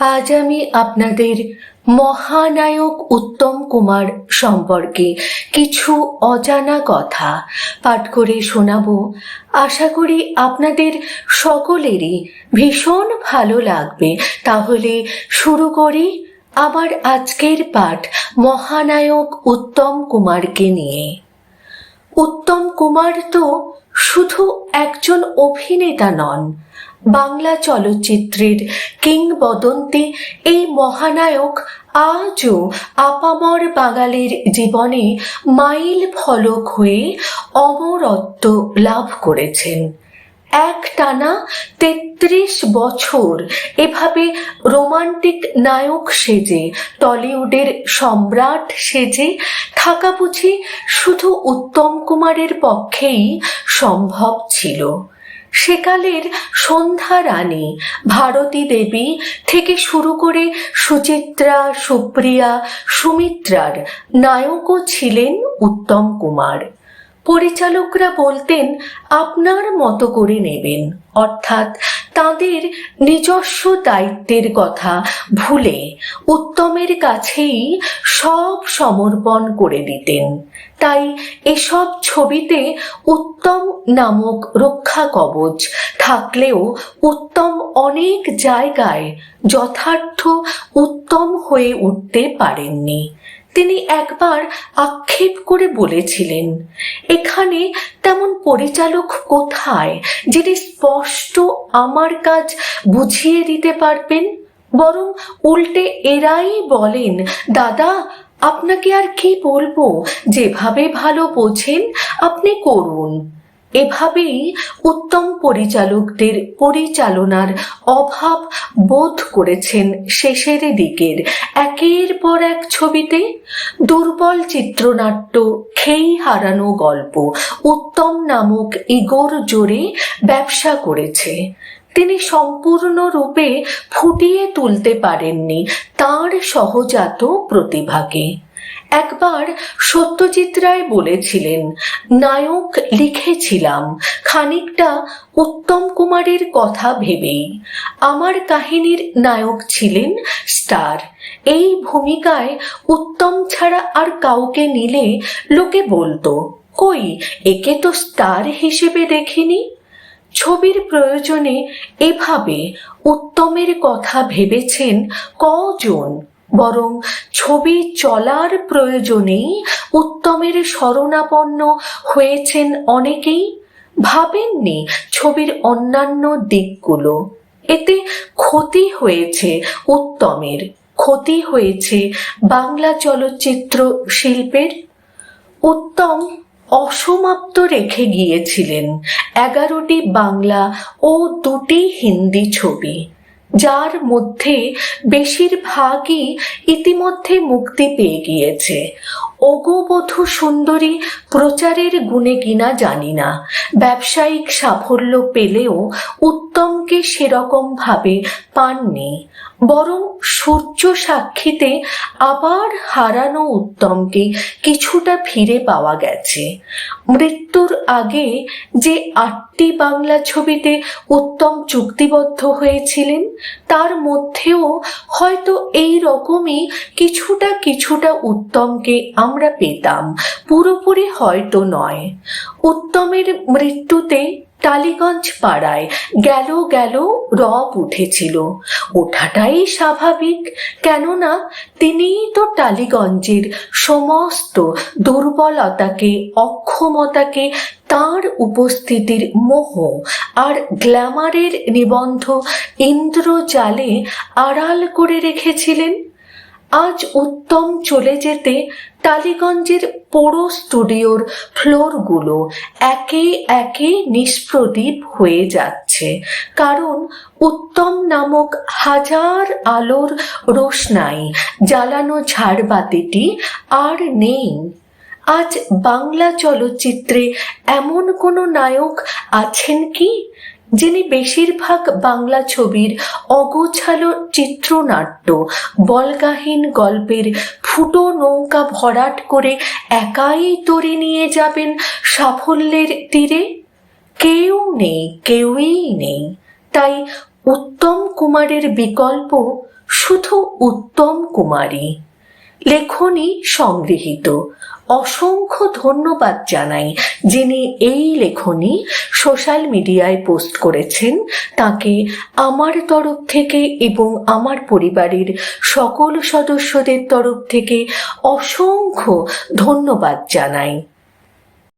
আজ আমি আপনাদের মহানায়ক উত্তম কুমার সম্পর্কে কিছু অজানা কথা পাঠ করে শোনাবো। আশা করি আপনাদের সকলেরই ভীষণ ভালো লাগবে। তাহলে শুরু করি আমার আজকের পাঠ মহানায়ক উত্তম কুমারকে নিয়ে। উত্তম কুমার তো শুধু একজন অভিনেতা নন, বাংলা চলচ্চিত্রের কিংবদন্তি এই মহানায়ক আজও আপামর বাঙালির জীবনে মাইল ফলক হয়ে অমরত্ব লাভ করেছেন। এক টানা তেত্রিশ বছর। এভাবে রোমান্টিক নায়ক সেজে, টলিউডের সম্রাট সেজে, থাকা বুঝি শুধু উত্তম কুমারের পক্ষেই সম্ভব ছিল। সেকালের সন্ধ্যা রানী, ভারতী দেবী থেকে শুরু করে সুচিত্রা, সুপ্রিয়া, সুমিত্রার নায়কও ছিলেন উত্তম কুমার। পরিচালকরা বলতেন, আপনার মতো করে নেবেন। অর্থাৎ তাদের নিজস্ব দায়িত্বের কথা ভুলে উত্তমের কাছেই সব সমর্পণ করে দিতেন। তাই এসব ছবিতে উত্তম নামক রক্ষা কবচ থাকলেও উত্তম অনেক জায়গায় যথার্থ উত্তম হয়ে উঠতে পারেননি। তিনি একবার আক্ষেপ করে বলেছিলেন, এখানে তেমন পরিচালক কোথায় যিনি স্পষ্ট আমার কাজ বুঝিয়ে দিতে পারবেন? বরং উল্টে এরাই বলেন, দাদা, আপনাকে আর কি বলব? যেভাবে ভালো বোঝেন, আপনি করুন এভাবেই উত্তম পরিচালকদের পরিচালনার অভাব বোধ করেছেন শেষের দিকের। একের পর এক ছবিতে দুর্বল চিত্রনাট্য খেই হারানো গল্প, উত্তম নামক ইগোর জোরে ব্যবসা করেছে। তিনি সম্পূর্ণরূপে ফুটিয়ে তুলতে পারেননি তার সহজাত প্রতিভাকে। একবার সত্যজিৎ রায় বলেছিলেন, নায়ক লিখেছিলাম, খানিকটা উত্তম কুমারের কথা ভেবেই। আমার কাহিনীর নায়ক ছিলেন স্টার। এই ভূমিকায় উত্তম ছাড়া আর কাউকে নিলে লোকে বলতো, কই, একে তো স্টার হিসেবে দেখিনি? ছবির প্রয়োজনে এভাবে উত্তমের কথা ভেবেছেন কজন? বরং ছবি চলার প্রয়োজনেই উত্তমের শরণাপন্ন হয়েছেন অনেকেই ভাবেননি ছবির অন্যান্য দিকগুলো। এতে ক্ষতি হয়েছে উত্তমের, ক্ষতি হয়েছে বাংলা চলচ্চিত্র শিল্পের। উত্তম অসমাপ্ত রেখে গিয়েছিলেন এগারোটি বাংলা ও দুটি হিন্দি ছবি। যার মধ্যে বেশিরভাগই ইতিমধ্যে মুক্তি পেয়ে গিয়েছে। অগোবধূ সুন্দরী প্রচারের গুণে কিনা জানি না। ব্যবসায়িক সাফল্য পেলেও উত্তমকে সেরকম ভাবে পাননি। বরং সূর্য সাক্ষীতে আবার হারানো উত্তমকে কিছুটা ফিরে পাওয়া গেছে। মৃত্যুর আগে যে আটটি বাংলা ছবিতে উত্তম চুক্তিবদ্ধ হয়েছিলেন, তার মধ্যেও হয়তো এই রকমই কিছুটা কিছুটা উত্তমকে আমরা পেতাম। পুরোপুরি হয়তো নয়। উত্তমের মৃত্যুতে টালিগঞ্জ পাড়ায় গেল গেল রব উঠেছিল। ওঠাটাই স্বাভাবিক, কেননা তিনিই তো টালিগঞ্জের সমস্ত দুর্বলতাকে, অক্ষমতাকে, তার উপস্থিতির মোহ আর গ্ল্যামারের নিবন্ধ ইন্দ্রজালে আড়াল করে রেখেছিলেন। আজ উত্তম চলে যেতে টালিগঞ্জের পোড়ো স্টুডিওর ফ্লোরগুলো একে একে নিষ্প্রদীপ হয়ে যাচ্ছে। কারণ উত্তম নামক হাজার আলোর রোশনাই জ্বালানো ঝাড়বাতিটি আর নেই। আজ বাংলা চলচ্চিত্রে এমন কোনো নায়ক আছেন কি? যিনি বেশিরভাগ বাংলা ছবির অগোছালো চিত্রনাট্য, বলগাহীন গল্পের ফুটো নৌকা ভরাট করে একাই তরি নিয়ে যাবেন সাফল্যের তীরে? কেউ নেই, কেউই নেই। তাই উত্তম কুমারের বিকল্প শুধু উত্তম কুমারী লেখনী সংগৃহীত। অসংখ্য ধন্যবাদ জানাই যিনি এই লেখনী সোশ্যাল মিডিয়ায় পোস্ট করেছেন। তাকে আমার তরফ থেকে এবং আমার পরিবারের সকল সদস্যদের তরফ থেকে অসংখ্য ধন্যবাদ জানাই।